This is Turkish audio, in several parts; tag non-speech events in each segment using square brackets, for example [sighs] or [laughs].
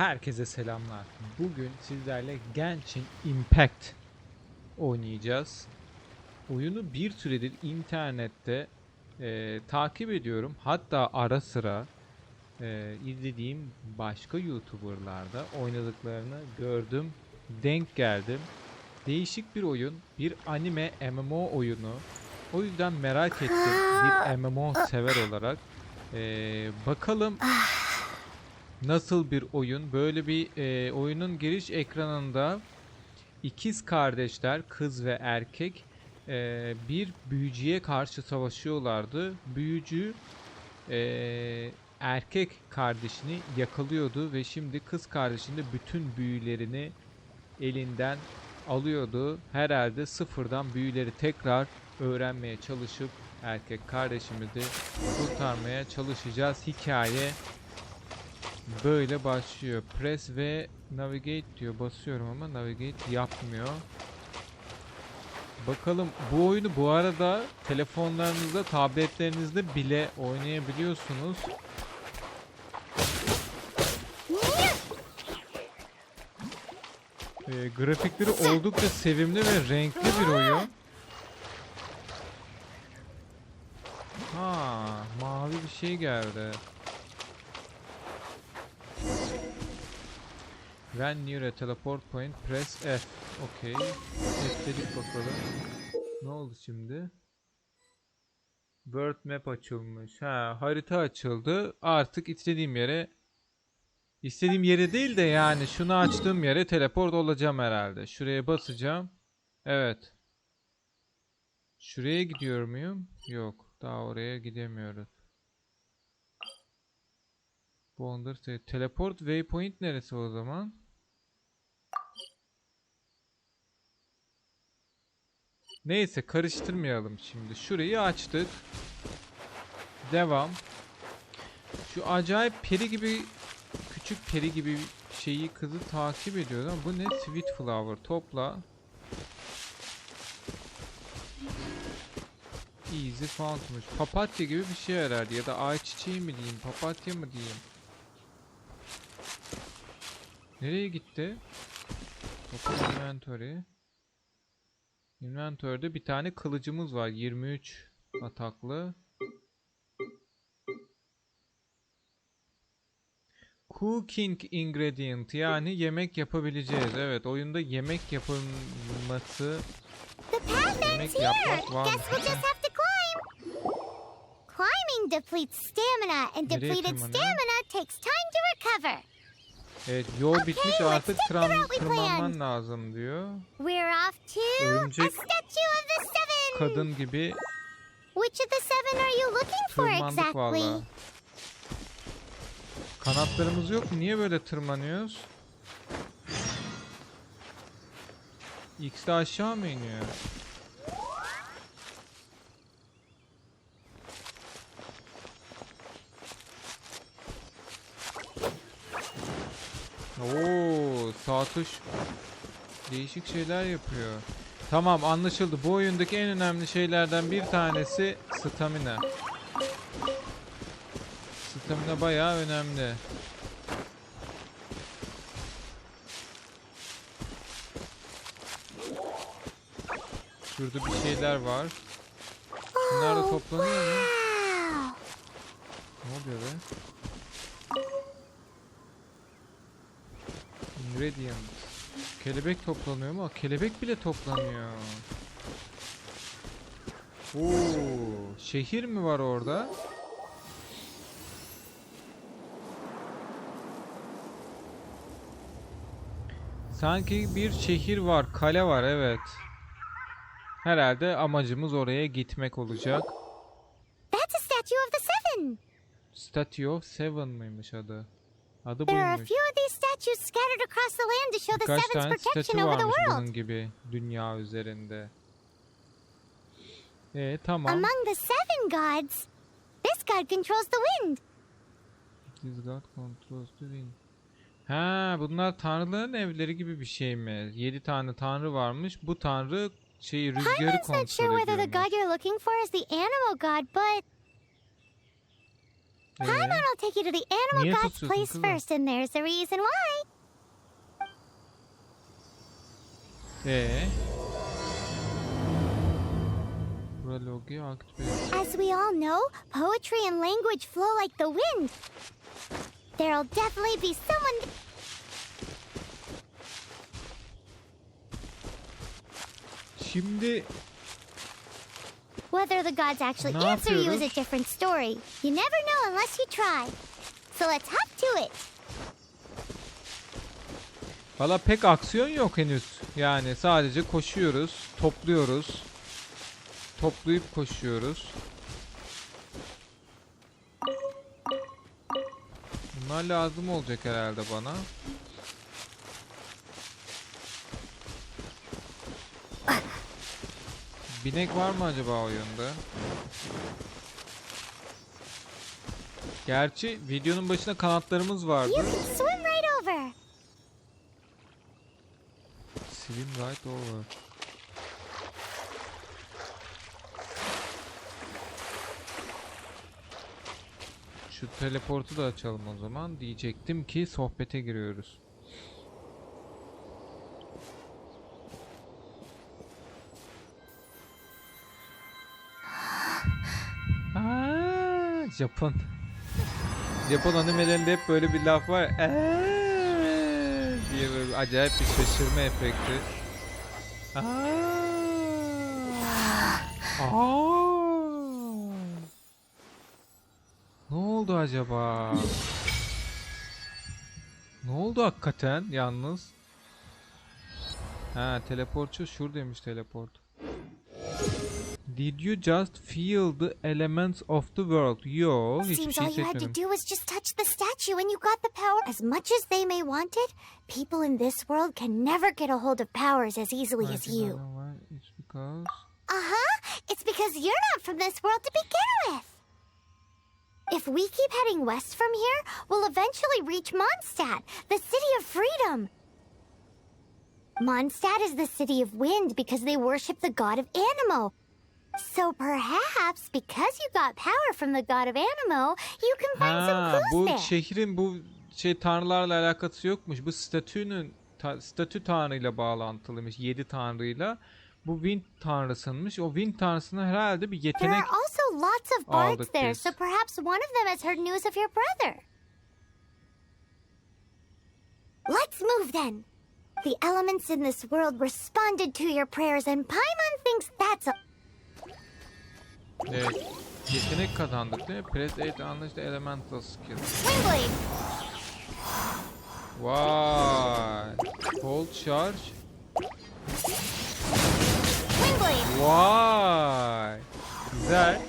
Herkese selamlar. Bugün sizlerle Genshin Impact oynayacağız. Oyunu bir süredir internette e, takip ediyorum. Hatta ara sıra e, izlediğim başka YouTuber'larda oynadıklarını gördüm, denk geldim. Değişik bir oyun, bir anime MMO oyunu. O yüzden merak ettim bir MMO sever olarak. E, bakalım nasıl bir oyun? Böyle bir e, oyunun giriş ekranında ikiz kardeşler, kız ve erkek e, bir büyücüye karşı savaşıyorlardı. Büyücü e, erkek kardeşini yakalıyordu ve şimdi kız kardeşinin de bütün büyülerini elinden alıyordu. Herhalde sıfırdan büyüleri tekrar öğrenmeye çalışıp erkek kardeşimizi kurtarmaya çalışacağız. Hikaye böyle başlıyor. Press ve navigate diyor. Basıyorum ama navigate yapmıyor. Bakalım bu oyunu bu arada telefonlarınızda, tabletlerinizde bile oynayabiliyorsunuz. Ee, grafikleri oldukça sevimli ve renkli bir oyun. Ha, mavi bir şey geldi. When near a teleport point press F. Okey. F dedik bakalım. Ne oldu şimdi? World map açılmış. Ha, harita açıldı. Artık istediğim yere istediğim yere değil de yani şunu açtığım yere teleport olacağım herhalde. Şuraya basacağım. Evet. Şuraya gidiyor muyum? Yok. Daha oraya gidemiyoruz. Wonder State. Teleport waypoint neresi o zaman? Neyse karıştırmayalım şimdi. Şurayı açtık. Devam. Şu acayip peri gibi küçük peri gibi şeyi kızı takip ediyor ama bu ne? Sweet flower. Topla. Easy foundmuş. Papatya gibi bir şey herhalde ya da ayçiçeği mi diyeyim, papatya mı diyeyim. Nereye gitti? Open inventory. Inventory'de bir tane kılıcımız var. 23 ataklı. Cooking ingredient yani yemek yapabileceğiz. Evet oyunda yemek yapılması yemek yapmak var. Climbing depletes stamina, and depleted stamina takes time to recover. Evet yol bitmiş artık we tırmanman lazım diyor. Örümcek. Kadın gibi Which of the seven are you looking for tırmandık exactly? valla. Kanatlarımız yok mu? Niye böyle tırmanıyoruz? X de aşağı mı iniyor? Tuş değişik şeyler yapıyor. Tamam anlaşıldı. Bu oyundaki en önemli şeylerden bir tanesi stamina. Stamina bayağı önemli. Şurada bir şeyler var. Bunlar da Oh, toplanıyor mu? wow. Ne oluyor be? Ingredient. Kelebek toplanıyor mu? Kelebek bile toplanıyor. Oo, şehir mi var orada? Sanki bir şehir var, kale var evet. Herhalde amacımız oraya gitmek olacak. That's a statue of the seven. Statue of Seven mıymış adı? Adı There are a buymuş. Statues scattered across the land to show the Birkaç seven's tane protection statü over the varmış world. bunun gibi dünya üzerinde. E tamam. Among the seven gods, this god controls the wind. This god controls the wind. Ha, bunlar tanrıların evleri gibi bir şey mi? 7 tane tanrı varmış. Bu tanrı şeyi rüzgarı Paimon's not sure kontrol whether the god you're looking for is the animal god, but Paimon will take you to the animal god's place first, and there's a reason why. Ee. Bura logiyi aktif et. As we all know, poetry and language flow like the wind. There'll definitely be someone. Şimdi Whether the gods actually Ne answer you is a different story. You never know unless you try. So let's hop to it. valla pek aksiyon yok henüz. Yani sadece koşuyoruz, topluyoruz. Toplayıp koşuyoruz. Bunlar lazım olacak herhalde bana. Binek var mı acaba oyunda? Gerçi videonun başında kanatlarımız vardı. Swim right over. Swim right over. Şu teleportu da açalım o zaman. Diyecektim ki sohbete giriyoruz. Japon. Japon animelerinde hep böyle bir laf var. Aa, diye böyle acayip bir şaşırma efekti. Aa. Aa. Ne oldu acaba? Ne oldu hakikaten yalnız? Ha teleportçu şuradaymış teleport. Did you just feel the elements of the world? Yo, hiçbir Seems şey all you had to do was just touch the statue and you got the power. As much as they may want it, people in this world can never get a hold of powers as easily as you. Why? It's because... Uh huh. It's because you're not from this world to begin with. If we keep heading west from here, we'll eventually reach Mondstadt, the city of freedom. Mondstadt is the city of wind because they worship the god of Animo. So perhaps because you got power from the god of Animo, you can find some Ha, clues bu there. şehrin bu şey tanrılarla alakası yokmuş. Bu statünün ta, statü tanrıyla bağlantılıymış. Yedi tanrıyla. Bu Wind tanrısınmış. O Wind tanrısına herhalde bir There yetenek are also lots of bards aldık there, biz. so perhaps one of them has heard news of your brother. Let's move then. The elements in this world responded to your prayers, and Paimon thinks that's a. Evet. Yetenek kazandık değil mi? Press 8 Unleash the Elemental Skill. Vay. Hold Charge. Vay. Güzel.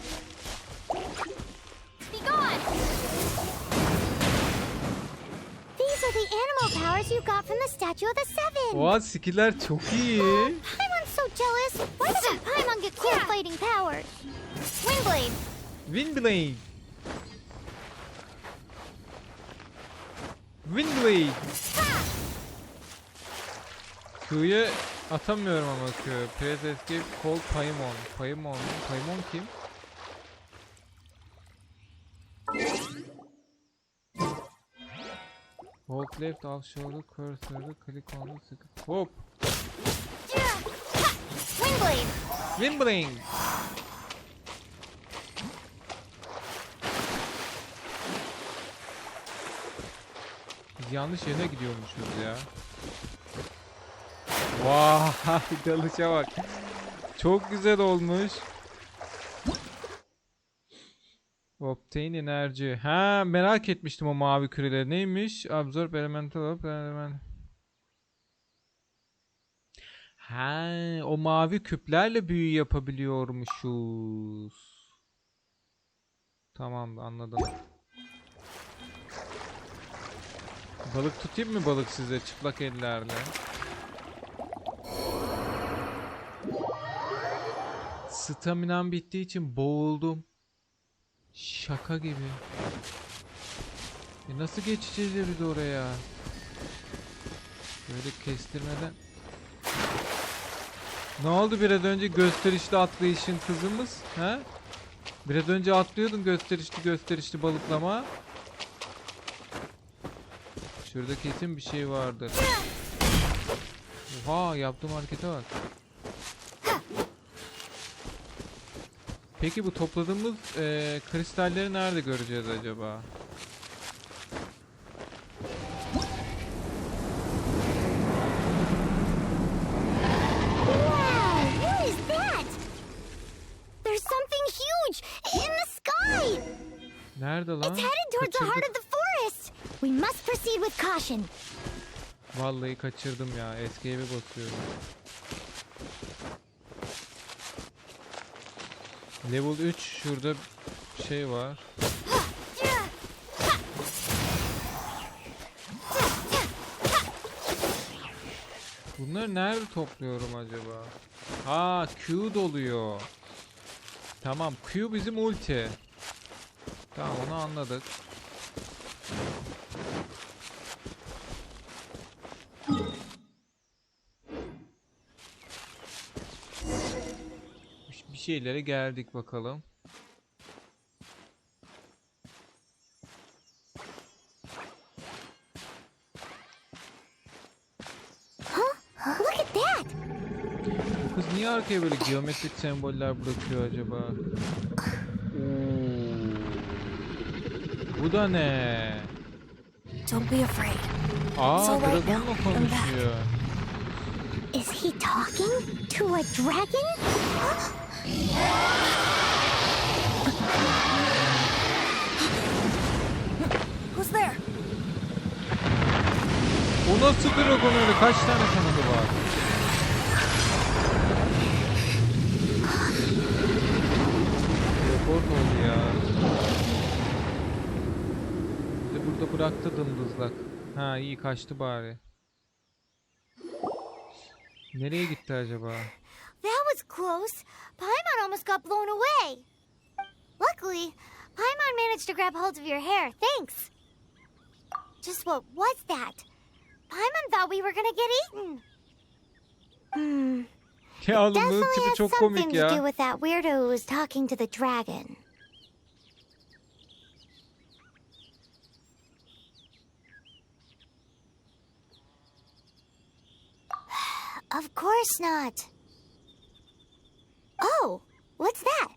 Powers you got from the Statue of the Seven. Oha skiller çok iyi. Paimon's so jealous. Why doesn't Paimon get cool fighting powers? Swingblade! Windblade. Windblade. Q'yu atamıyorum ama Q. Press Escape Call Paimon. Paimon? Paimon kim? Hold left alt shoulder cursor'ı click on the sıkı. Hop. Swingblade! Windblade. Yanlış yere gidiyormuşuz ya. Vay [laughs] dalışa bak. Çok güzel olmuş. Obtain enerji. Ha merak etmiştim o mavi küreler. Neymiş? Absorb elemental element. Ha o mavi küplerle büyü yapabiliyormuşuz. Tamam anladım. Balık tutayım mı balık size çıplak ellerle? Staminam bittiği için boğuldum. Şaka gibi. E nasıl geçeceğiz ya biz oraya? Böyle kestirmeden. Ne oldu biraz önce gösterişli atlayışın kızımız? Ha? Biraz önce atlıyordun gösterişli gösterişli balıklama. Şurada kesin bir şey vardır. Oha yaptığım harekete bak. Peki bu topladığımız eee, kristalleri nerede göreceğiz acaba? Caution. Vallahi kaçırdım ya. Escape'e basıyorum. Level 3 şurada şey var. Bunları nerede topluyorum acaba? Ha Q doluyor. Tamam Q bizim ulti. Tamam onu anladık. Şeylere geldik bakalım. Kız niye arkaya böyle geometrik semboller bırakıyor acaba? Oo. Bu da ne? Don't be afraid. Aa So right dragonla konuşuyor. Is he talking to a dragon? Who's? O nasıl dragon öyle? Kaç tane kanadı var? Report oldu ya. Bizi burada bıraktı dımdızlak. Ha iyi kaçtı bari. Nereye gitti acaba? That was close. Paimon almost got blown away. Luckily, Paimon managed to grab hold of your hair. Thanks. Just what was that? Paimon thought we were gonna get eaten. Hmm. Ya oğlum bunun Definitely had something to do with that weirdo who was talking to the dragon. [sighs] Of course not. Oh, what's that?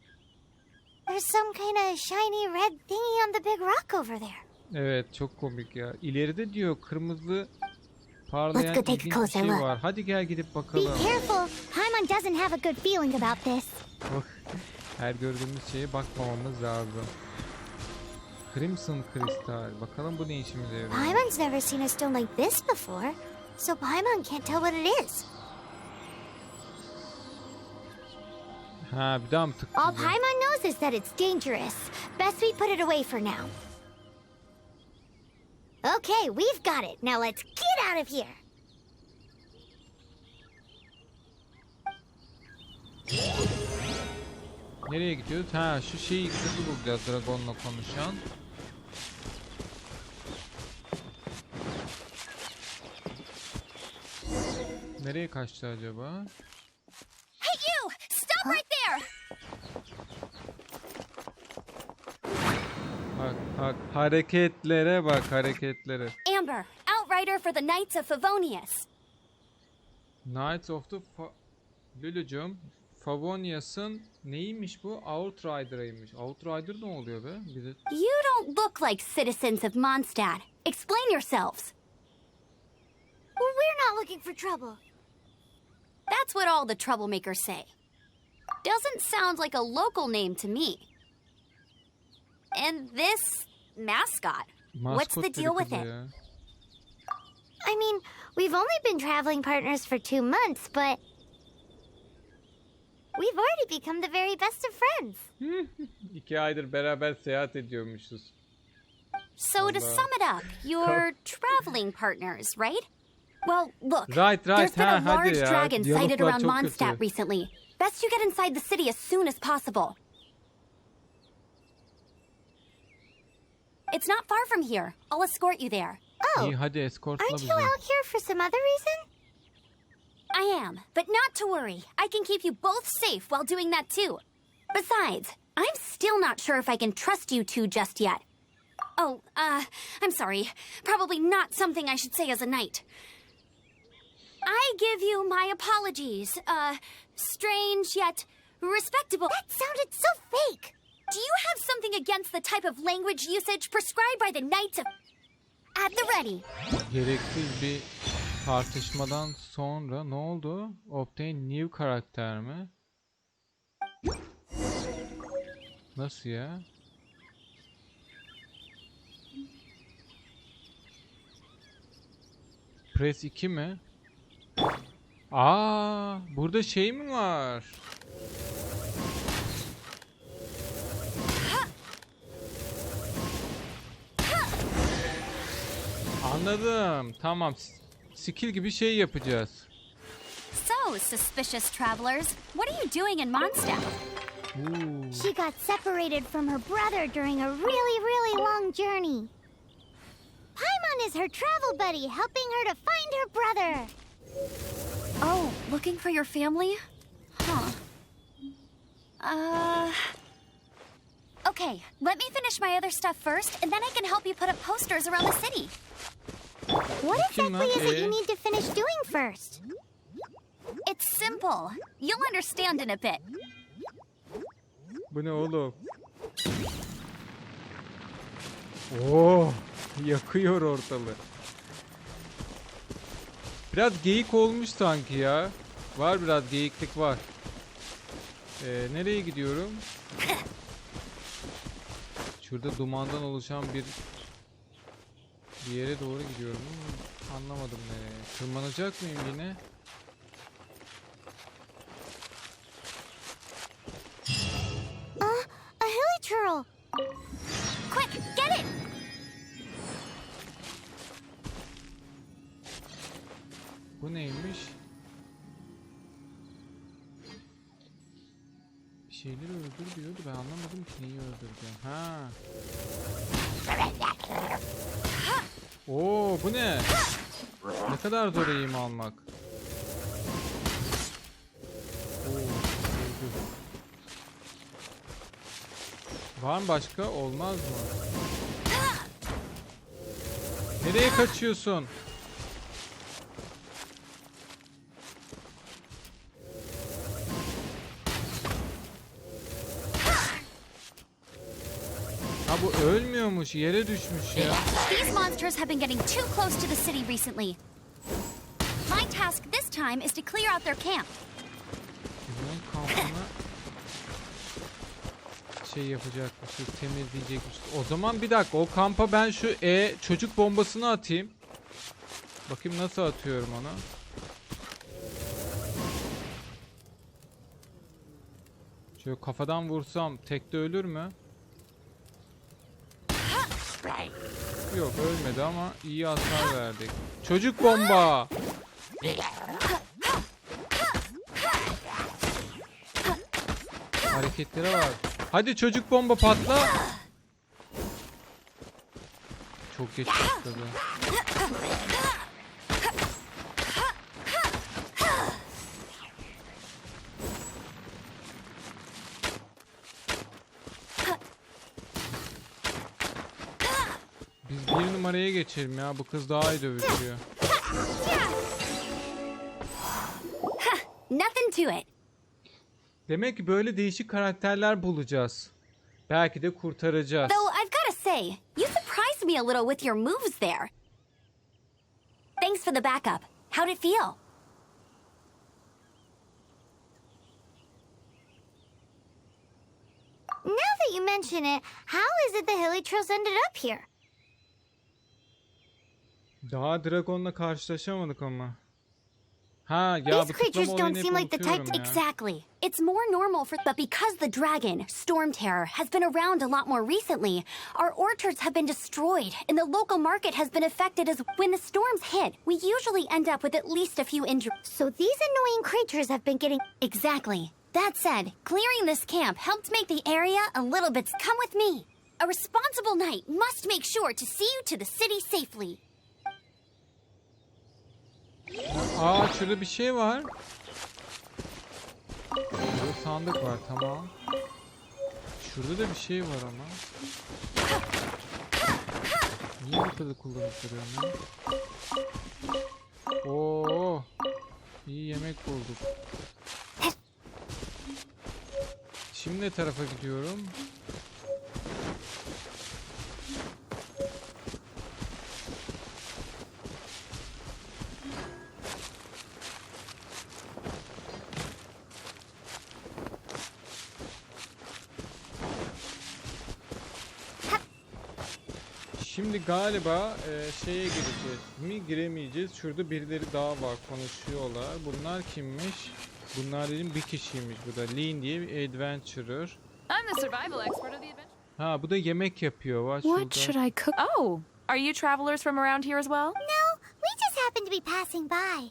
There's some kind of shiny red thingy on the big rock over there. Evet çok komik ya. İleride diyor kırmızı parlayan Let's go take a ilginç bir closer şey look. var. Hadi gel gidip Be bakalım. careful. Paimon doesn't have a good feeling about this. Bak, Her gördüğümüz şeye bakmamamız lazım. Crimson kristal. Bakalım bu ne işimize yarıyor. Paimon's never seen a stone like this before, so Paimon can't tell what it is. Ha bir daha mı All tıklayacağım? Paimon knows is that it's dangerous. Best we put it away for now. Okay, we've got it. Now let's get out of here. Nereye gidiyoruz? Ha şu şeyi kızı bulacağız Dragon'la konuşan. Nereye kaçtı acaba? Bak bak hareketlere bak hareketlere. Amber, outrider for the Knights of Favonius. Knights of the Fa Lulucum Favonius'ın neymiş bu? Outrider'ıymış. Outrider ne oluyor be? Bize You don't look like citizens of Mondstadt. Explain yourselves. Well, we're not looking for trouble. That's what all the troublemakers say. Doesn't sound like a local name to me. And this mascot. What's the deal with it? ya. I mean, we've only been traveling partners for two months, but we've already become the very best of friends. [laughs] İki aydır beraber seyahat ediyormuşuz. So to sum it up, you're traveling partners, right? Well, look. Right, right. There's been Ha, a hadi large ya. dragon sighted Diyaloglar around çok Mondstadt recently. Best you get inside the city as soon as possible. It's not far from here. I'll escort you there. Oh, İyi hadi eskortla aren't bizi. you out here for some other reason? I am, but not to worry. I can keep you both safe while doing that too. Besides, I'm still not sure if I can trust you two just yet. Oh, uh, I'm sorry. Probably not something I should say as a knight. I give you my apologies. Uh, strange yet respectable. That sounded so fake. Do you have something against the type of language usage prescribed by the Knights of. At the ready. Gereksiz bir tartışmadan sonra ne oldu? Obtain new karakter mi? Nasıl ya? Press 2 mi? Aa, burada şey mi var? Anladım. Tamam. Skill gibi şey yapacağız. So, suspicious travelers, what are you doing in Mondstadt? Oo. She got separated from her brother during a really, really long journey. Paimon is her travel buddy, helping her to find her brother. Oh, looking for your family? Huh. Uh. Okay, let me finish my other stuff first, and then I can help you put up posters around the city. Exactly lan? is it Ee? you need to finish doing first? It's simple. You'll understand in a bit. Bu ne oğlum? Oo, yakıyor ortalığı. Biraz geyik olmuş sanki ya. Var biraz geyiklik var. Ee, nereye gidiyorum? [laughs] Şurada dumandan oluşan bir bir yere doğru gidiyorum. Anlamadım nereye. Tırmanacak mıyım yine? Uh, a hilly churl. Quick, get it! Bu neymiş? Bir şeyleri öldür diyordu ben anlamadım ki neyi öldürdü. Ha. Oo bu ne? Ne kadar zor eğim almak. Var mı başka? Olmaz mı? Nereye kaçıyorsun? Ölmüyormuş, yere düşmüş ya. These monsters have been getting too close to the city recently. My task this time is to clear out their camp. Bunun kampını şey yapacakmışız, temizleyecekmişiz. O zaman bir dakika, o kampa ben şu E çocuk bombasını atayım. Bakayım nasıl atıyorum onu. Şöyle kafadan vursam tekte ölür mü? Yok ölmedi ama iyi hasar verdik. Çocuk bomba. Hareketlere bak. Hadi çocuk bomba patla. Çok geç patladı. Biz bir numaraya geçelim ya. Bu kız daha iyi dövüşüyor. Nothing to it. Demek ki böyle değişik karakterler bulacağız. Belki de kurtaracağız. Though I've got to say, you surprised me a little with your moves there. Thanks for the backup. How'd it feel? Now that you mention it, how is it the hilly churls ended up here? Daha Dragon'la karşılaşamadık ama. Ha ya These creatures don't olayını hep seem like the type unutuyorum to- ya. Exactly. It's more normal for. But because the dragon, Storm Terror, has been around a lot more recently, our orchards have been destroyed, and the local market has been affected as. When the storms hit, we usually end up with at least a few injuries. So these annoying creatures have been getting. Exactly. That said, clearing this camp helped make the area a little bit. Come with me. A responsible knight must make sure to see you to the city safely. Aa şurada bir şey var. Burada sandık var tamam. Şurada da bir şey var ama. Niye bu kadar kullanıp duruyorum ya? Oo. İyi yemek bulduk. Şimdi ne tarafa gidiyorum? Şimdi galiba e, şeye gireceğiz mi giremeyeceğiz. Şurada birileri daha var konuşuyorlar. Bunlar kimmiş? Bunlar dedim bir kişiymiş bu da. Lean diye bir adventurer. I'm the survival expert of the adventure. Ha bu da yemek yapıyor. Var What şurada. should I cook? Oh, are you travelers from around here as well? No, we just happen to be passing by.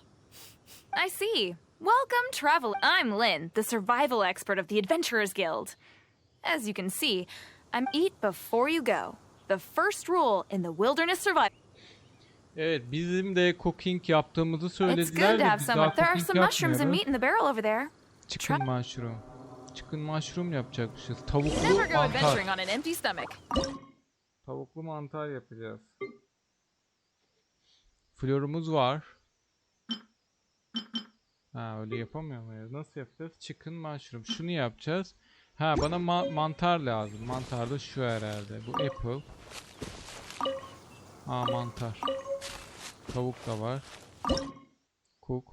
I see. Welcome, travel. I'm Lynn, the survival expert of the Adventurers Guild. As you can see, I'm eat before you go. The first rule in the wilderness survival. Evet bizim de cooking yaptığımızı It's söylediler good to de have biz some. daha There are cooking some mushrooms and yapmıyoruz. meat in the barrel over there. Chicken mushroom. Chicken mushroom yapacakmışız. Tavuklu Never go mantar. adventuring on an empty stomach. Tavuklu mantar yapacağız. Florumuz var. Ha öyle yapamıyor muyuz? Nasıl yapacağız? Chicken mushroom. Şunu yapacağız. Ha bana ma- mantar lazım. Mantar da şu herhalde. Bu apple. Ha mantar. Tavuk da var. Cook.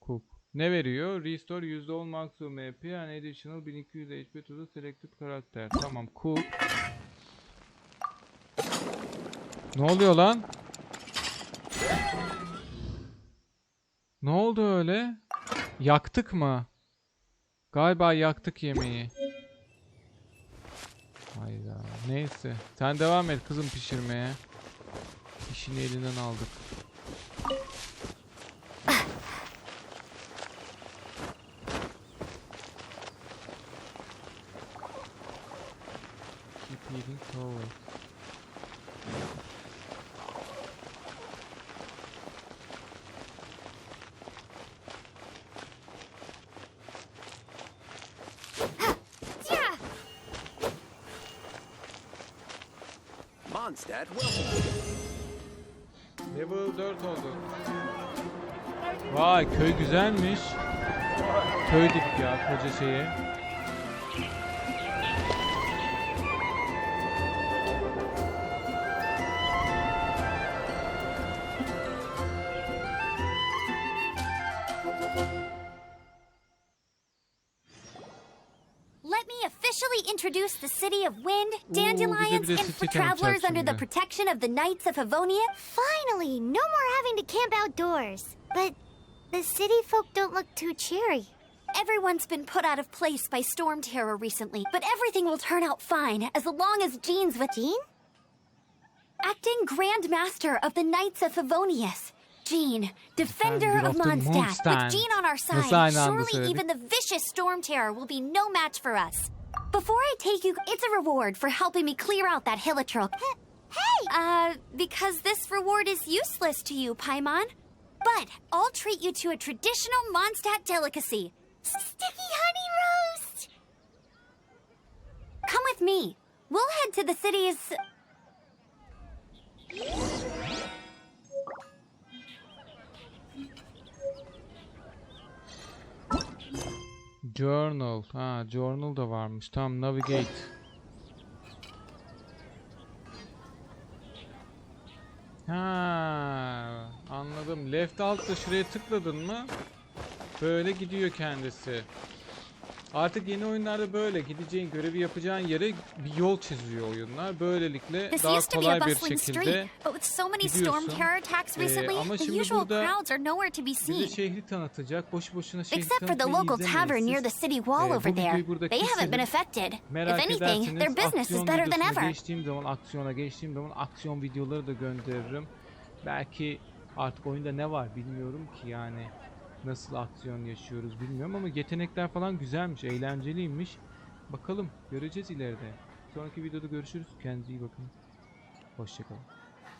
Cook. Ne veriyor? Restore %10 maximum MP and additional 1200 HP to the selected karakter. Tamam cook. Ne oluyor lan? Ne oldu öyle? Yaktık mı? Galiba yaktık yemeği. Hayda. Neyse. Sen devam et kızım pişirmeye. İşini elinden aldık. Keep eating towel. Mondstadt, welcome. Level 4 oldu. Vay köy güzelmiş. Köy dedik ya koca şeye. City of wind, dandelions, and for travelers under the protection of the Knights of Havonia. Finally, no more having to camp outdoors. But the city folk don't look too cheery. Everyone's been put out of place by storm terror recently, but everything will turn out fine as long as Jean's with Jean? acting Grand Master of the Knights of Favonius. Jean, Defender of. Mondstadt. With Jean on our side, surely even the vicious storm terror will be no match for us. Before I take you, it's a reward for helping me clear out that Hilitruk. Hey! Uh, because this reward is useless to you, Paimon. But I'll treat you to a traditional Mondstadt delicacy. Sticky honey roast! Come with me. We'll head to the city's. Journal. Ha journal da varmış. Tamam navigate. Ha anladım. Left altta şuraya tıkladın mı? Böyle gidiyor kendisi. Artık yeni oyunlarda böyle gideceğin görevi yapacağın yere bir yol çiziyor oyunlar. Böylelikle This daha kolay bir şekilde gidiyorsun. Ee, ama şimdi burada bize şehri tanıtacak. Boşu boşuna şehri tanıtmayı wall Ee, bu videoyu burada keselim. Merak anything, ederseniz aksiyon videosuna geçtiğim zaman, aksiyona geçtiğim zaman aksiyon videoları da gönderirim. Belki artık oyunda ne var bilmiyorum ki yani. Nasıl aksiyon yaşıyoruz bilmiyorum ama yetenekler falan güzelmiş, eğlenceliymiş. Bakalım göreceğiz ileride. Sonraki videoda görüşürüz. Kendinize iyi bakın. Hoşçakalın.